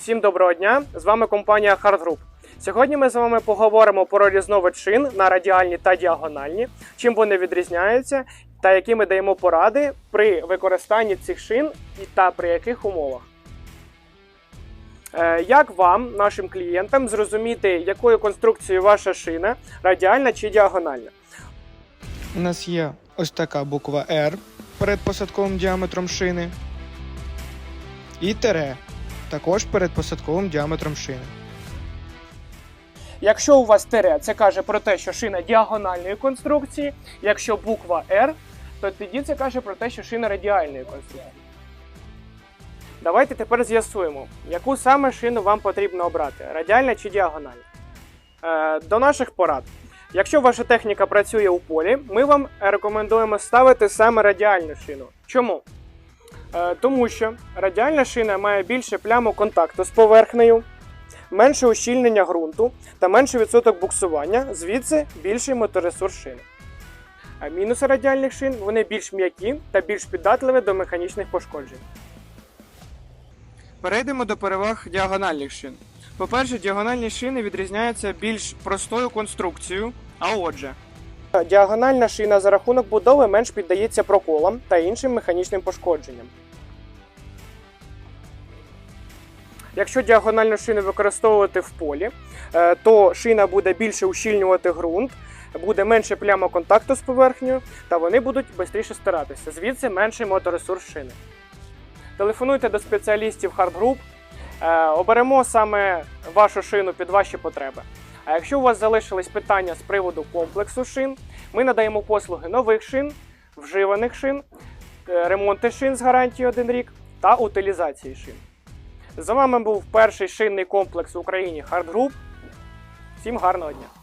Всім доброго дня! З вами компанія Hard Group. Сьогодні ми з вами поговоримо про різновид шин на радіальні та діагональні, чим вони відрізняються та які ми даємо поради при використанні цих шин і та при яких умовах. Е, Як вам, нашим клієнтам, зрозуміти, якою конструкцією ваша шина радіальна чи діагональна? У нас є ось така буква R перед посадковим діаметром шини. І тире також перед посадковим діаметром шини. Якщо у вас тире, це каже про те, що шина діагональної конструкції. Якщо буква R, то тоді це каже про те, що шина радіальної конструкції. Давайте тепер з'ясуємо, яку саме шину вам потрібно обрати: радіальна чи діагональна. Е, до наших порад. Якщо ваша техніка працює у полі, ми вам рекомендуємо ставити саме радіальну шину. Чому? Е, тому що радіальна шина має більше пляму контакту з поверхнею, менше ущільнення ґрунту та менший відсоток буксування, звідси більший моторесурс шини. А мінуси радіальних шин вони більш м'які та більш піддатливі до механічних пошкоджень. Перейдемо до переваг діагональних шин. По-перше, діагональні шини відрізняються більш простою конструкцією, а отже. Діагональна шина за рахунок будови менш піддається проколам та іншим механічним пошкодженням. Якщо діагональну шину використовувати в полі, е, то шина буде більше ущільнювати ґрунт, буде менше пляма контакту з поверхнею, та вони будуть швидше стиратися. Звідси менший моторесурс шини. Телефонуйте до спеціалістів Hard Group, е, оберемо саме вашу шину під ваші потреби. А якщо у вас залишились питання з приводу комплексу шин, ми надаємо послуги нових шин, вживаних шин, е, ремонти шин з гарантією 1 рік та утилізації шин. З вами був перший шинний комплекс в Україні Hard Group. Всім гарного дня!